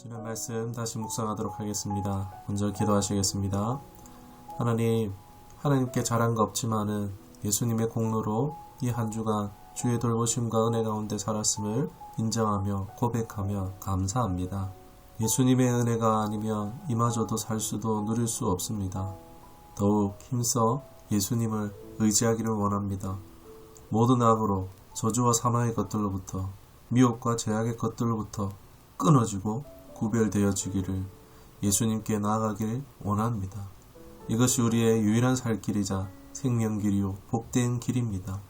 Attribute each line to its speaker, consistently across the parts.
Speaker 1: 지난 말씀 다시 묵상하도록 하겠습니다. 먼저 기도하시겠습니다. 하나님, 하나님께 잘한 거 없지만은 예수님의 공로로 이 한 주간 주의 돌보심과 은혜 가운데 살았음을 인정하며 고백하며 감사합니다. 예수님의 은혜가 아니면 이마저도 살 수도 누릴 수 없습니다. 더욱 힘써 예수님을 의지하기를 원합니다. 모든 악으로 저주와 사망의 것들로부터 미혹과 제약의 것들로부터 끊어지고 구별되어 지기를 예수님께 나아가길 원합니다. 이것이 우리의 유일한 살 길이자 생명길이요 복된 길입니다.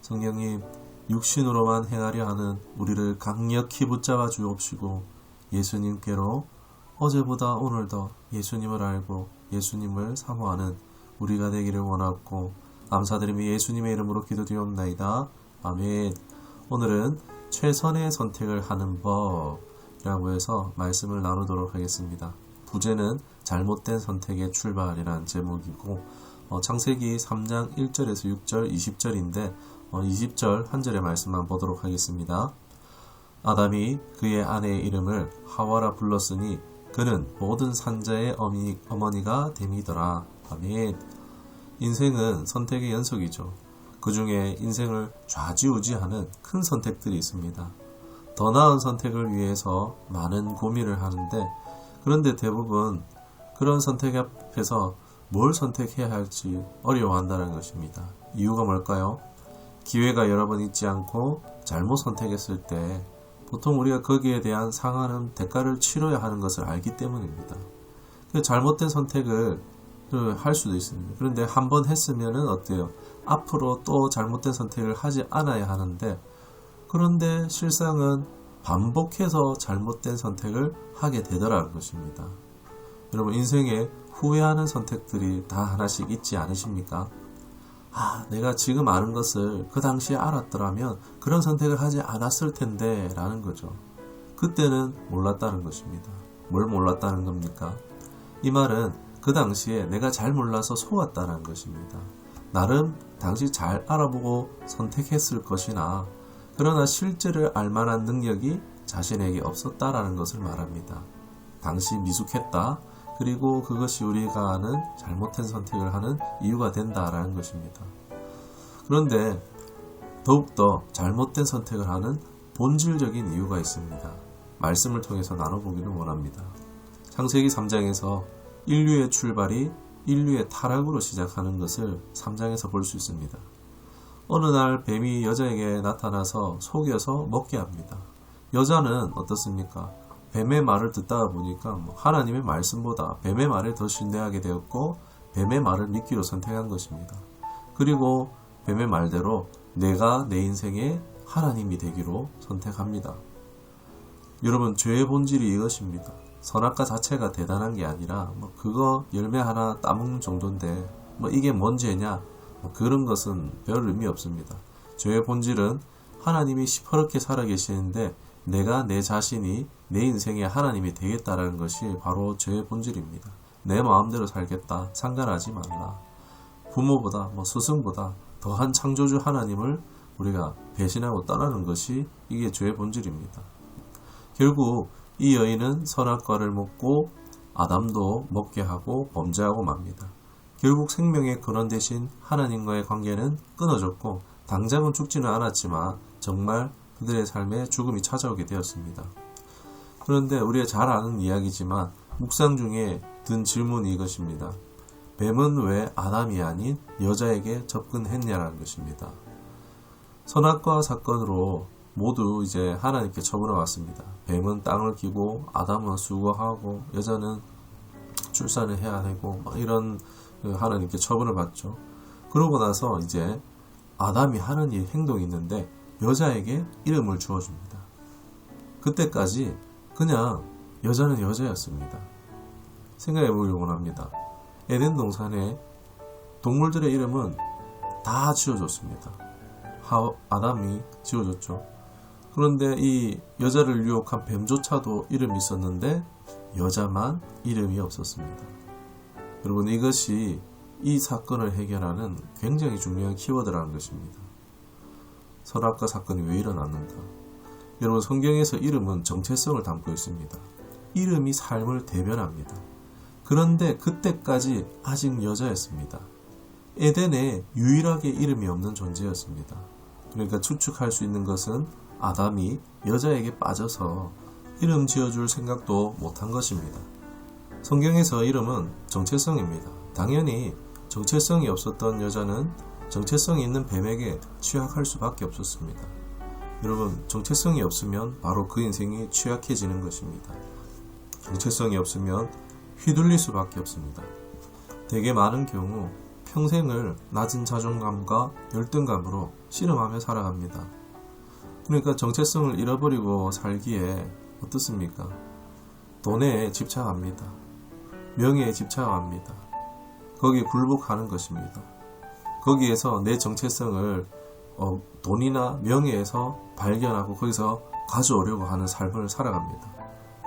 Speaker 1: 성령님 육신으로만 행하려 하는 우리를 강력히 붙잡아 주옵시고 예수님께로 어제보다 오늘 더 예수님을 알고 예수님을 사모하는 우리가 되기를 원하고 감사드리며 예수님의 이름으로 기도드리옵나이다. 아멘. 오늘은 최선의 선택을 하는 법이 라고 해서 말씀을 나누도록 하겠습니다. 부제는 잘못된 선택의 출발이라는 제목이고 어, 창세기 3장 1절에서 6절, 20절인데 어, 20절 한 절의 말씀만 보도록 하겠습니다. 아담이 그의 아내의 이름을 하와라 불렀으니 그는 모든 산자의 어머니, 어머니가 됨이더라. 아멘. 인생은 선택의 연속이죠. 그 중에 인생을 좌지우지하는 큰 선택들이 있습니다. 더 나은 선택을 위해서 많은 고민을 하는데 그런데 대부분 그런 선택 앞에서 뭘 선택해야 할지 어려워한다는 것입니다. 이유가 뭘까요? 기회가 여러 번 있지 않고 잘못 선택했을 때 보통 우리가 거기에 대한 상하는 대가를 치러야 하는 것을 알기 때문입니다. 그 잘못된 선택을 할 수도 있습니다. 그런데 한 번 했으면은 어때요? 앞으로 또 잘못된 선택을 하지 않아야 하는데 그런데 실상은 반복해서 잘못된 선택을 하게 되더라는 것입니다. 여러분 인생에 후회하는 선택들이 다 하나씩 있지 않으십니까? 아, 내가 지금 아는 것을 그 당시에 알았더라면 그런 선택을 하지 않았을 텐데 라는 거죠. 그때는 몰랐다는 것입니다. 뭘 몰랐다는 겁니까? 이 말은 그 당시에 내가 잘 몰라서 속았다는 것입니다. 나름 당시 잘 알아보고 선택했을 것이나 그러나 실제를 알만한 능력이 자신에게 없었다라는 것을 말합니다. 당시 미숙했다. 그리고 그것이 우리가 아는 잘못된 선택을 하는 이유가 된다라는 것입니다. 그런데 더욱더 잘못된 선택을 하는 본질적인 이유가 있습니다. 말씀을 통해서 나눠보기를 원합니다. 창세기 3장에서 인류의 출발이 인류의 타락으로 시작하는 것을 3장에서 볼 수 있습니다. 어느 날 뱀이 여자에게 나타나서 속여서 먹게 합니다. 여자는 어떻습니까? 뱀의 말을 듣다 보니까 뭐 하나님의 말씀보다 뱀의 말을 더 신뢰하게 되었고 뱀의 말을 믿기로 선택한 것입니다. 그리고 뱀의 말대로 내가 내 인생의 하나님이 되기로 선택합니다. 여러분 죄의 본질이 이것입니다. 선악과 자체가 대단한 게 아니라 뭐 그거 열매 하나 따먹는 정도인데 뭐 이게 뭔 죄냐 뭐 그런 것은 별 의미 없습니다. 죄의 본질은 하나님이 시퍼렇게 살아 계시는데 내가 내 자신이 내 인생의 하나님이 되겠다라는 것이 바로 죄의 본질입니다. 내 마음대로 살겠다 상관하지 말라. 부모보다 뭐 스승보다 더한 창조주 하나님을 우리가 배신하고 떠나는 것이 이게 죄의 본질입니다. 결국 이 여인은 선악과를 먹고 아담도 먹게 하고 범죄하고 맙니다. 결국 생명의 근원 대신 하나님과의 관계는 끊어졌고 당장은 죽지는 않았지만 정말 그들의 삶에 죽음이 찾아오게 되었습니다. 그런데 우리가 잘 아는 이야기지만 묵상 중에 든 질문이 이것입니다. 뱀은 왜 아담이 아닌 여자에게 접근했냐라는 것입니다. 선악과 사건으로 모두 이제 하나님께 처분해 왔습니다. 뱀은 땅을 기고 아담은 수고하고 여자는 출산을 해야 되고 막 이런 그 하나님께 처분을 받죠. 그러고 나서 이제 아담이 하는 일 행동이 있는데 여자에게 이름을 주어줍니다. 그때까지 그냥 여자는 여자였습니다. 생각해 보길 원합니다. 에덴 동산에 동물들의 이름은 다 지어줬습니다. 하, 아담이 지어줬죠. 그런데 이 여자를 유혹한 뱀조차도 이름이 있었는데 여자만 이름이 없었습니다. 여러분 이것이 이 사건을 해결하는 굉장히 중요한 키워드라는 것입니다. 선악과 사건이 왜 일어났는가? 여러분 성경에서 이름은 정체성을 담고 있습니다. 이름이 삶을 대변합니다. 그런데 그때까지 아직 여자였습니다. 에덴에 유일하게 이름이 없는 존재였습니다. 그러니까 추측할 수 있는 것은 아담이 여자에게 빠져서 이름 지어줄 생각도 못한 것입니다. 성경에서 이름은 정체성입니다. 당연히 정체성이 없었던 여자는 정체성이 있는 뱀에게 취약할 수밖에 없었습니다. 여러분, 정체성이 없으면 바로 그 인생이 취약해지는 것입니다. 정체성이 없으면 휘둘릴 수밖에 없습니다. 대개 많은 경우 평생을 낮은 자존감과 열등감으로 씨름하며 살아갑니다. 그러니까 정체성을 잃어버리고 살기에 어떻습니까? 돈에 집착합니다. 명예에 집착합니다. 거기에 굴복하는 것입니다. 거기에서 내 정체성을 어, 돈이나 명예에서 발견하고 거기서 가져오려고 하는 삶을 살아갑니다.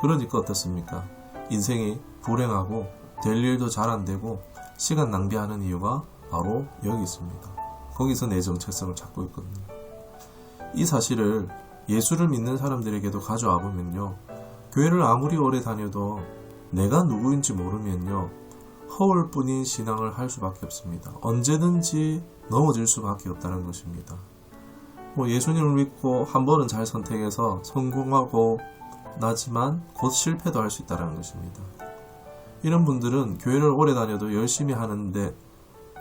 Speaker 1: 그러니까 어떻습니까? 인생이 불행하고 될 일도 잘 안 되고 시간 낭비하는 이유가 바로 여기 있습니다. 거기서 내 정체성을 찾고 있거든요. 이 사실을 예수를 믿는 사람들에게도 가져와 보면요. 교회를 아무리 오래 다녀도 내가 누구인지 모르면요. 허울 뿐인 신앙을 할 수밖에 없습니다. 언제든지 넘어질 수밖에 없다는 것입니다. 뭐 예수님을 믿고 한 번은 잘 선택해서 성공하고 나지만 곧 실패도 할 수 있다는 것입니다. 이런 분들은 교회를 오래 다녀도 열심히 하는데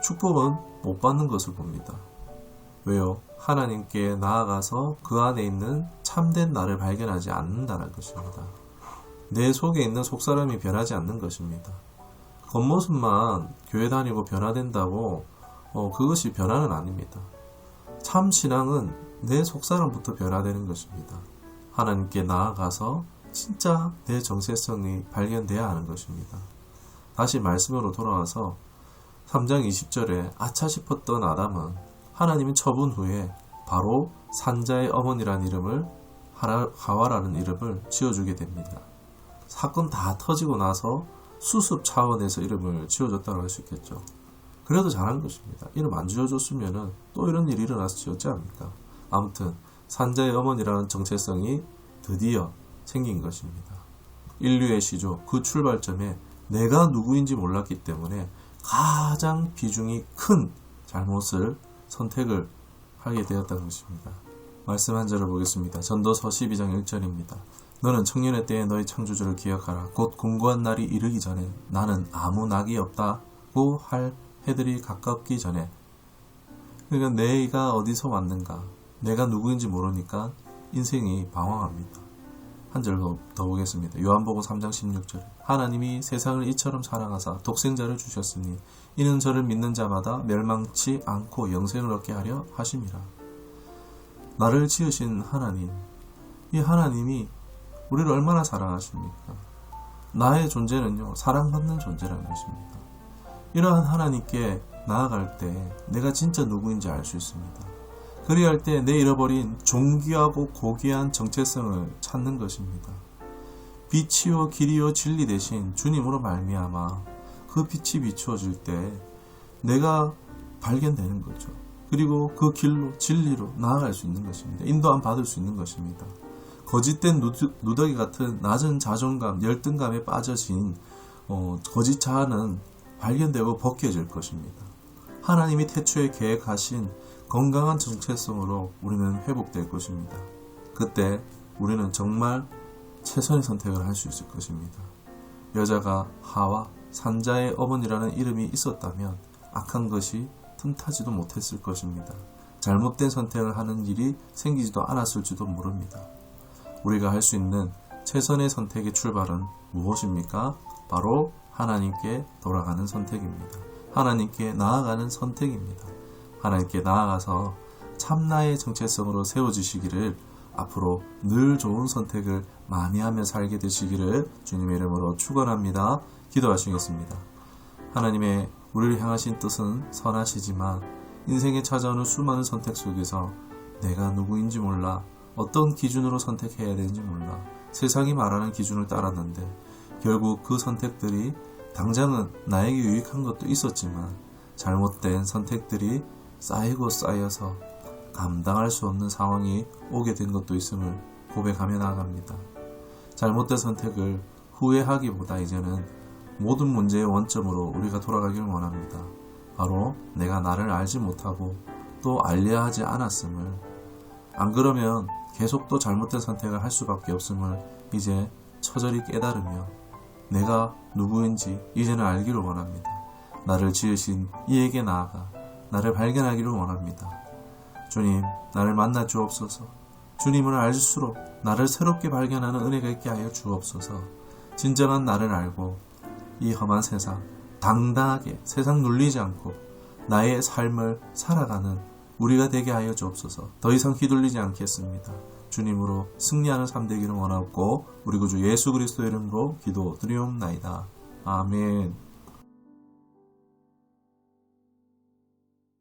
Speaker 1: 축복은 못 받는 것을 봅니다. 왜요? 하나님께 나아가서 그 안에 있는 참된 나를 발견하지 않는다는 것입니다. 내 속에 있는 속사람이 변하지 않는 것입니다. 겉모습만 교회 다니고 변화된다고 어, 그것이 변화는 아닙니다. 참 신앙은 내 속사람부터 변화되는 것입니다. 하나님께 나아가서 진짜 내 정체성이 발견돼야 하는 것입니다. 다시 말씀으로 돌아와서 3장 20절에 아차 싶었던 아담은 하나님이 처분 후에 바로 산자의 어머니라는 이름을 하와라는 이름을 지어주게 됩니다. 사건 다 터지고 나서 수습 차원에서 이름을 지어줬다고 할 수 있겠죠. 그래도 잘한 것입니다. 이름 안 지어줬으면 또 이런 일이 일어나서 지었지 않습니까? 아무튼 산자의 어머니라는 정체성이 드디어 생긴 것입니다. 인류의 시조 그 출발점에 내가 누구인지 몰랐기 때문에 가장 비중이 큰 잘못을 선택을 하게 되었다는 것입니다. 말씀 한 절을 보겠습니다. 전도서 12장 1절입니다. 너는 청년의 때에 너희 창조주를 기억하라. 곧 공고한 날이 이르기 전에 나는 아무 낙이 없다고 할 해들이 가깝기 전에 그러니까 내가 어디서 왔는가 내가 누구인지 모르니까 인생이 방황합니다. 한 절 더 보겠습니다. 요한복음 3장 16절 하나님이 세상을 이처럼 사랑하사 독생자를 주셨으니 이는 저를 믿는 자마다 멸망치 않고 영생을 얻게 하려 하심이라. 나를 지으신 하나님 이 하나님이 우리를 얼마나 사랑하십니까? 나의 존재는요 사랑받는 존재라는 것입니다. 이러한 하나님께 나아갈 때 내가 진짜 누구인지 알 수 있습니다. 그리할 때 내 잃어버린 존귀하고 고귀한 정체성을 찾는 것입니다. 빛이요 길이요 진리 대신 주님으로 말미암아 그 빛이 비추어질 때 내가 발견되는 거죠. 그리고 그 길로 진리로 나아갈 수 있는 것입니다. 인도함 받을 수 있는 것입니다. 거짓된 누더기 같은 낮은 자존감, 열등감에 빠져진 어, 거짓 자아는 발견되고 벗겨질 것입니다. 하나님이 태초에 계획하신 건강한 정체성으로 우리는 회복될 것입니다. 그때 우리는 정말 최선의 선택을 할 수 있을 것입니다. 여자가 하와 산자의 어머니라는 이름이 있었다면 악한 것이 틈타지도 못했을 것입니다. 잘못된 선택을 하는 일이 생기지도 않았을지도 모릅니다. 우리가 할 수 있는 최선의 선택의 출발은 무엇입니까? 바로 하나님께 돌아가는 선택입니다. 하나님께 나아가는 선택입니다. 하나님께 나아가서 참나의 정체성으로 세워지시기를 앞으로 늘 좋은 선택을 많이 하며 살게 되시기를 주님의 이름으로 축원합니다. 기도하시겠습니다. 하나님의 우리를 향하신 뜻은 선하시지만 인생에 찾아오는 수많은 선택 속에서 내가 누구인지 몰라 어떤 기준으로 선택해야 되는지 몰라 세상이 말하는 기준을 따랐는데 결국 그 선택들이 당장은 나에게 유익한 것도 있었지만 잘못된 선택들이 쌓이고 쌓여서 감당할 수 없는 상황이 오게 된 것도 있음을 고백하며 나아갑니다. 잘못된 선택을 후회하기보다 이제는 모든 문제의 원점으로 우리가 돌아가기를 원합니다. 바로 내가 나를 알지 못하고 또 알려야 하지 않았음을 안 그러면 계속 또 잘못된 선택을 할 수밖에 없음을 이제 처절히 깨달으며 내가 누구인지 이제는 알기를 원합니다. 나를 지으신 이에게 나아가 나를 발견하기를 원합니다. 주님, 나를 만나 주옵소서. 주님을 알수록 나를 새롭게 발견하는 은혜가 있게 하여 주옵소서. 진정한 나를 알고 이 험한 세상 당당하게 세상 눌리지 않고 나의 삶을 살아가는 우리가 되게 하여 주옵소서. 더 이상 휘둘리지 않겠습니다. 주님으로 승리하는 삶 되기를 원하고 우리 구주 예수 그리스도의 이름으로 기도 드리옵나이다. 아멘.